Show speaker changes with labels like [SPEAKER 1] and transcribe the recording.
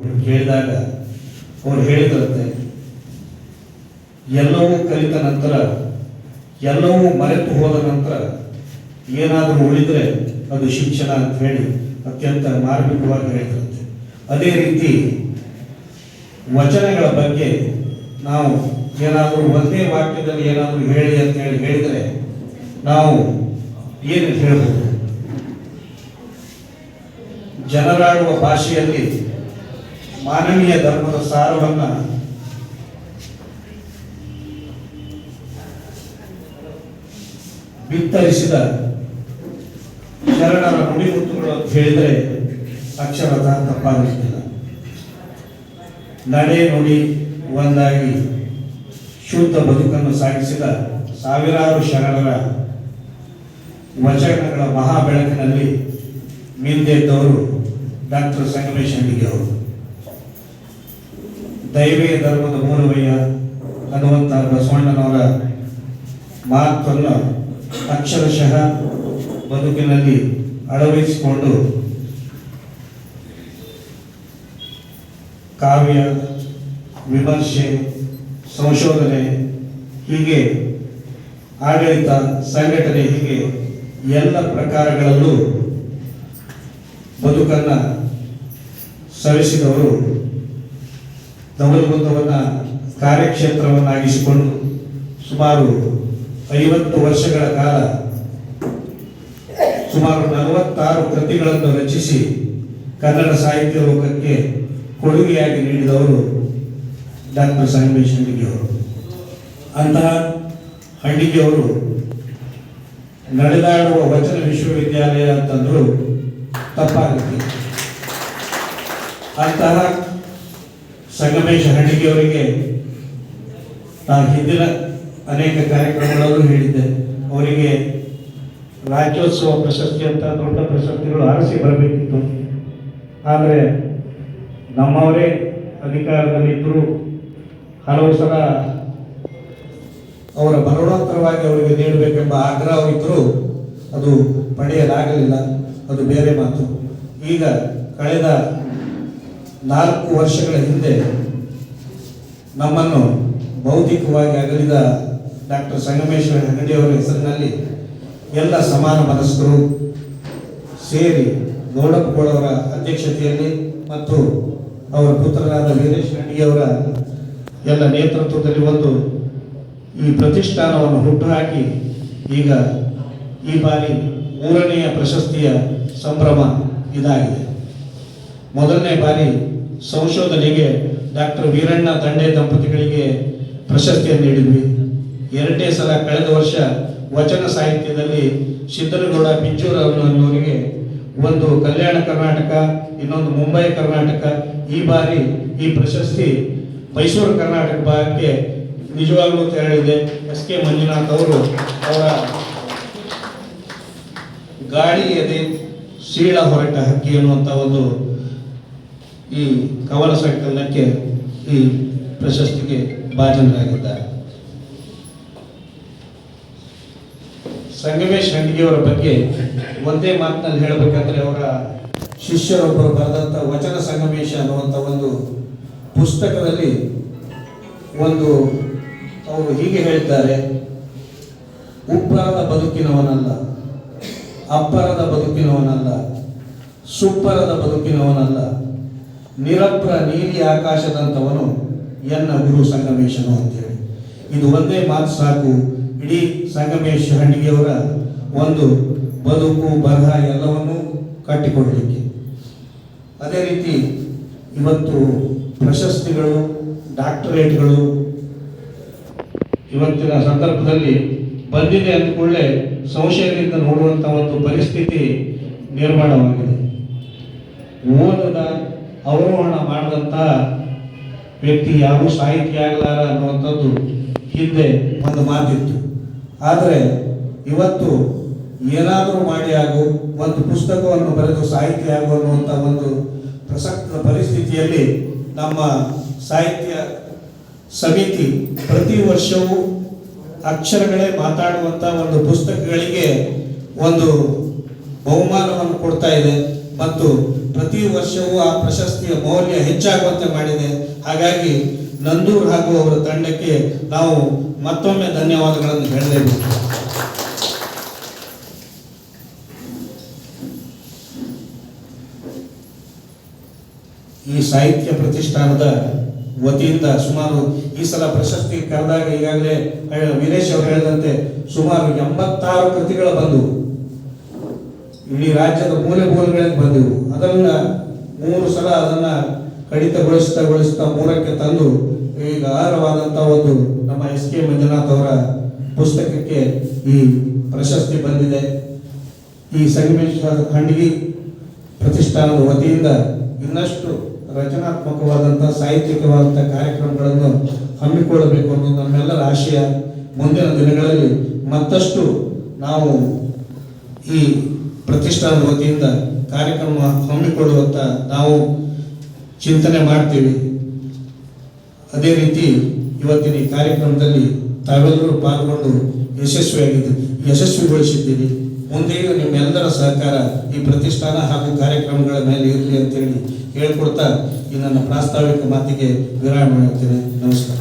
[SPEAKER 1] ಕೇಳಿದಾಗ ಅವ್ರು ಹೇಳಿದ್ರಂತೆ ಎಲ್ಲವೂ ಕಲಿತ ನಂತರ, ಎಲ್ಲವೂ ಮರೆತು ಹೋದ ನಂತರ ಏನಾದರೂ ಉಳಿದ್ರೆ ಅದು ಶಿಕ್ಷಣ ಅಂತ ಹೇಳಿ ಅತ್ಯಂತ ಮಾರ್ಮಿಕವಾಗಿ ಹೇಳಿದ್ರಂತೆ ಅದೇ ರೀತಿ ವಚನಗಳ ಬಗ್ಗೆ ನಾವು ಏನಾದರೂ ಒಂದೇ ವಾಕ್ಯದಲ್ಲಿ ಏನಾದರೂ ಹೇಳಿ ಅಂತ ಹೇಳಿ ಹೇಳಿದರೆ ನಾವು ಏನು ಹೇಳ್ಬೋದು? ಜನರಾಡುವ ಭಾಷೆಯಲ್ಲಿ ಮಾನವೀಯ ಧರ್ಮದ ಸಾರವನ್ನ ಬಿತ್ತರಿಸಿದ ಶರಣರ ನುಡಿಮುತ್ತುಗಳು ಅಂತ ಹೇಳಿದರೆ ಅಕ್ಷರದ ತಪ್ಪಾಗುತ್ತಿಲ್ಲ ನಡೆ ನುಡಿ ಒಂದಾಗಿ ಶುದ್ಧ ಬದುಕನ್ನು ಸಾಗಿಸಿದ ಸಾವಿರಾರು ಶರಣರ ವಚನಗಳ ಮಹಾ ಬೆಳಕಿನಲ್ಲಿ ಮಿಂದೆದ್ದವರು ಡಾಕ್ಟರ್ ಸಂಗಮೇಶ್ ದೈವೇ ಧರ್ಮದ ಮೂಲವಯ್ಯ ಅನ್ನುವಂಥ ಬಸವಣ್ಣನವರ ಮಾತನ್ನು ಅಕ್ಷರಶಃ ಬದುಕಿನಲ್ಲಿ ಅಳವಡಿಸಿಕೊಂಡು ಕಾವ್ಯ, ವಿಮರ್ಶೆ, ಸಂಶೋಧನೆ ಹೀಗೆ ಆಡಳಿತ, ಸಂಘಟನೆ ಹೀಗೆ ಎಲ್ಲ ಪ್ರಕಾರಗಳಲ್ಲೂ ಬದುಕನ್ನು ಸವಿಸಿದವರು ನವಲಗುಂದವನ್ನು ಕಾರ್ಯಕ್ಷೇತ್ರವನ್ನಾಗಿಸಿಕೊಂಡು ಸುಮಾರು ಐವತ್ತು ವರ್ಷಗಳ ಕಾಲ ಸುಮಾರು ನಲವತ್ತಾರು ಕೃತಿಗಳನ್ನು ರಚಿಸಿ ಕನ್ನಡ ಸಾಹಿತ್ಯ ಲೋಕಕ್ಕೆ ಕೊಡುಗೆಯಾಗಿ ನೀಡಿದವರು ಡಾಕ್ಟರ್ ಸಂಗಮೇಶ್ ಹಂಡಿಗೆಯವರು ಅಂತಹ ಹಂಡಿಗೆಯವರು ನಡೆದಾಡುವ ವಚನ ವಿಶ್ವವಿದ್ಯಾಲಯ ಅಂತಂದ್ರು ತಪ್ಪಾಗುತ್ತೆ. ಅಂತಹ ಸಂಗಮೇಶ ಹಂಡಿಗೆಯವರಿಗೆ ನಾನು ಹಿಂದಿನ ಅನೇಕ ಕಾರ್ಯಕ್ರಮಗಳಲ್ಲೂ ಹೇಳಿದ್ದೆ ಅವರಿಗೆ ರಾಜ್ಯೋತ್ಸವ ಪ್ರಶಸ್ತಿ ಅಂತ ದೊಡ್ಡ ಪ್ರಶಸ್ತಿಗಳು ಆರಿಸಿ ಬರಬೇಕಿತ್ತು. ಆದರೆ ನಮ್ಮವರೇ ಅಧಿಕಾರದಲ್ಲಿದ್ದರೂ ಹಲವು ಸಲ ಅವರ ಮರಣೋತ್ತರವಾಗಿ ಅವರಿಗೆ ನೀಡಬೇಕೆಂಬ ಆಗ್ರಹವಿದ್ದರೂ ಅದು ಪಡೆಯಲಾಗಲಿಲ್ಲ. ಅದು ಬೇರೆ ಮಾತು. ಈಗ ಕಳೆದ ನಾಲ್ಕು ವರ್ಷಗಳ ಹಿಂದೆ ನಮ್ಮನ್ನು ಬೌದ್ಧಿಕವಾಗಿ ಅಗಲಿದ ಡಾಕ್ಟರ್ ಸಂಗಮೇಶ್ವರ ಹೆಗಡೆಯವರ ಹೆಸರಿನಲ್ಲಿ ಎಲ್ಲ ಸಮಾನ ಮನಸ್ಕರು ಸೇರಿ ಗೌಡಪ್ಪಗೌಡವರ ಅಧ್ಯಕ್ಷತೆಯಲ್ಲಿ ಮತ್ತು ಅವರ ಪುತ್ರರಾದ ವೀರೇಶ್ ರೆಡ್ಡಿಯವರ ಎಲ್ಲ ನೇತೃತ್ವದಲ್ಲಿ ಒಂದು ಈ ಪ್ರತಿಷ್ಠಾನವನ್ನು ಹುಟ್ಟುಹಾಕಿ ಈಗ ಈ ಬಾರಿ ಮೂರನೆಯ ಪ್ರಶಸ್ತಿಯ ಸಂಭ್ರಮ ಇದಾಗಿದೆ. ಮೊದಲನೇ ಬಾರಿ ಸಂಶೋಧನೆಗೆ ಡಾಕ್ಟರ್ ವೀರಣ್ಣ ದಂಡೆ ದಂಪತಿಗಳಿಗೆ ಪ್ರಶಸ್ತಿಯನ್ನು ನೀಡಿದ್ವಿ. ಎರಡನೇ ಸಲ ಕಳೆದ ವರ್ಷ ವಚನ ಸಾಹಿತ್ಯದಲ್ಲಿ ಸಿದ್ದನಗೌಡ ಪಿಂಚೂರ ಅನ್ನೋರಿಗೆ ಒಂದು ಕಲ್ಯಾಣ ಕರ್ನಾಟಕ, ಇನ್ನೊಂದು ಮುಂಬೈ ಕರ್ನಾಟಕ, ಈ ಬಾರಿ ಈ ಪ್ರಶಸ್ತಿ ಮೈಸೂರು ಕರ್ನಾಟಕ ಭಾಗಕ್ಕೆ ನಿಜವಾಗ್ಲೂ ತೆರಳಿದೆ. ಎಸ್ ಕೆ ಮಂಜುನಾಥ್ ಅವರು ಅವರ ಗಾಳಿ ಎದೆ, ಶೀಳ ಹೊರಟ ಹಕ್ಕಿ ಅನ್ನುವಂಥ ಒಂದು ಈ ಕವನ ಸಂಕಲನಕ್ಕೆ ಈ ಪ್ರಶಸ್ತಿಗೆ ಭಾಜನರಾಗಿದ್ದಾರೆ. ಸಂಗಮೇಶ್ ಹಂಡಿಗೆಯವರ ಬಗ್ಗೆ ಒಂದೇ ಮಾತಿನಲ್ಲಿ ಹೇಳಬೇಕಂದ್ರೆ ಅವರ ಶಿಷ್ಯರೊಬ್ಬರು ಬರೆದಂಥ ವಚನ ಸಂಗಮೇಶ ಅನ್ನುವಂಥ ಒಂದು ಪುಸ್ತಕದಲ್ಲಿ ಒಂದು ಅವರು ಹೀಗೆ ಹೇಳಿದ್ದಾರೆ, ಉಪ್ಪರದ ಬದುಕಿನವನಲ್ಲ, ಅಪ್ಪರದ ಬದುಕಿನವನಲ್ಲ, ಸುಪ್ಪರದ ಬದುಕಿನವನಲ್ಲ ನಿರಪ್ರ ನೀಲಿ ಆಕಾಶದಂಥವನು ಎನ್ನ ಗುರು ಸಂಗಮೇಶನು ಅಂತೇಳಿ. ಇದು ಒಂದೇ ಮಾತು ಸಾಕು. ಇಡೀ ಸಂಗಮೇಶ್ ಹಣ್ಣಿಗೆಯವರ ಒಂದು ಬದುಕು, ಬರಹ ಎಲ್ಲವನ್ನೂ ಕಟ್ಟಿಕೊಡಲಿಕ್ಕೆ. ಅದೇ ರೀತಿ ಇವತ್ತು ಪ್ರಶಸ್ತಿಗಳು, ಡಾಕ್ಟರೇಟ್ಗಳು ಇವತ್ತಿನ ಸಂದರ್ಭದಲ್ಲಿ ಬಂದಿದೆ ಅಂದ್ಕೊಳ್ಳೆ ಸಂಶಯದಿಂದ ನೋಡುವಂಥ ಒಂದು ಪರಿಸ್ಥಿತಿ ನಿರ್ಮಾಣವಾಗಿದೆ. ಓದದ ಅವರೋಹಣ ಮಾಡಿದಂಥ ವ್ಯಕ್ತಿ ಯಾರು ಸಾಹಿತ್ಯ ಆಗಲಾರ ಅನ್ನುವಂಥದ್ದು ಹಿಂದೆ ಒಂದು ಮಾತಿತ್ತು. ಆದರೆ ಇವತ್ತು ಏನಾದರೂ ಮಾಡಿ ಆಗು ಒಂದು ಪುಸ್ತಕವನ್ನು ಬರೆದು ಸಾಹಿತ್ಯ ಆಗು ಅನ್ನುವಂಥ ಒಂದು ಪ್ರಸಕ್ತ ಪರಿಸ್ಥಿತಿಯಲ್ಲಿ ನಮ್ಮ ಸಾಹಿತ್ಯ ಸಮಿತಿ ಪ್ರತಿ ವರ್ಷವೂ ಅಕ್ಷರಗಳೇ ಮಾತಾಡುವಂಥ ಒಂದು ಪುಸ್ತಕಗಳಿಗೆ ಒಂದು ಬಹುಮಾನವನ್ನು ಕೊಡ್ತಾ ಇದೆ. ಮತ್ತು ಪ್ರತಿ ವರ್ಷವೂ ಆ ಪ್ರಶಸ್ತಿಯ ಮೌಲ್ಯ ಹೆಚ್ಚಾಗುವಂತೆ ಮಾಡಿದೆ. ಹಾಗಾಗಿ ನಂದೂರ್ ಹಾಗೂ ಅವರ ತಂಡಕ್ಕೆ ನಾವು ಮತ್ತೊಮ್ಮೆ ಧನ್ಯವಾದಗಳನ್ನು ಹೇಳಲೇಬೇಕು. ಈ ಸಾಹಿತ್ಯ ಪ್ರತಿಷ್ಠಾನದ ವತಿಯಿಂದ ಸುಮಾರು ಈ ಸಲ ಪ್ರಶಸ್ತಿ ಕರೆದಾಗ ಈಗಾಗಲೇ ವೀರೇಶ್ ಅವರು ಹೇಳಿದಂತೆ ಸುಮಾರು ಎಂಬತ್ತಾರು ಕೃತಿಗಳು ಬಂದವು. ಇಡೀ ರಾಜ್ಯದ ಮೂಲೆ ಮೂಲೆಗಳಿಗೆ ಬಂದವು. ಅದನ್ನ ಮೂರು ಸಲ ಅದನ್ನ ಕಡಿತಗೊಳಿಸ್ತಾ ಗೊಳಿಸ್ತಾ ಮೂರಕ್ಕೆ ತಂದು ಈಗ ಆಹಾರವಾದಂಥ ಒಂದು ನಮ್ಮ ಎಸ್ ಕೆ ಮಂಜುನಾಥ್ ಅವರ ಪುಸ್ತಕಕ್ಕೆ ಈ ಪ್ರಶಸ್ತಿ ಬಂದಿದೆ. ಈ ಸಂಗಮೇಶ್ವರ ಖಂಡಗಿ ಪ್ರತಿಷ್ಠಾನದ ವತಿಯಿಂದ ಇನ್ನಷ್ಟು ರಚನಾತ್ಮಕವಾದಂಥ ಸಾಹಿತ್ಯಿಕವಾದಂಥ ಕಾರ್ಯಕ್ರಮಗಳನ್ನು ಹಮ್ಮಿಕೊಳ್ಳಬೇಕು ಅನ್ನೋದು ನಮ್ಮೆಲ್ಲರ ಆಶಯ ಮುಂದಿನ ದಿನಗಳಲ್ಲಿ ಮತ್ತಷ್ಟು ನಾವು ಈ ಪ್ರತಿಷ್ಠಾನದ ವತಿಯಿಂದ ಕಾರ್ಯಕ್ರಮ ಹಮ್ಮಿಕೊಳ್ಳುವಂತ ನಾವು ಚಿಂತನೆ ಮಾಡ್ತೀವಿ. ಅದೇ ರೀತಿ ಇವತ್ತಿನ ಈ ಕಾರ್ಯಕ್ರಮದಲ್ಲಿ ತಾವೆಲ್ಲರೂ ಪಾಲ್ಗೊಂಡು ಯಶಸ್ವಿಯಾಗಿದ್ದು ಯಶಸ್ವಿಗೊಳಿಸಿದ್ದೀರಿ. ಮುಂದೆಯೂ ನಿಮ್ಮೆಲ್ಲರ ಸಹಕಾರ ಈ ಪ್ರತಿಷ್ಠಾನ ಹಾಗೂ ಕಾರ್ಯಕ್ರಮಗಳ ಮೇಲೆ ಇರಲಿ ಅಂತೇಳಿ ಹೇಳ್ಕೊಡ್ತಾ ಈ ನನ್ನ ಪ್ರಾಸ್ತಾವಿಕ ಮಾತಿಗೆ ವಿರಾಮ ಮಾಡುತ್ತೇನೆ ನಮಸ್ಕಾರ.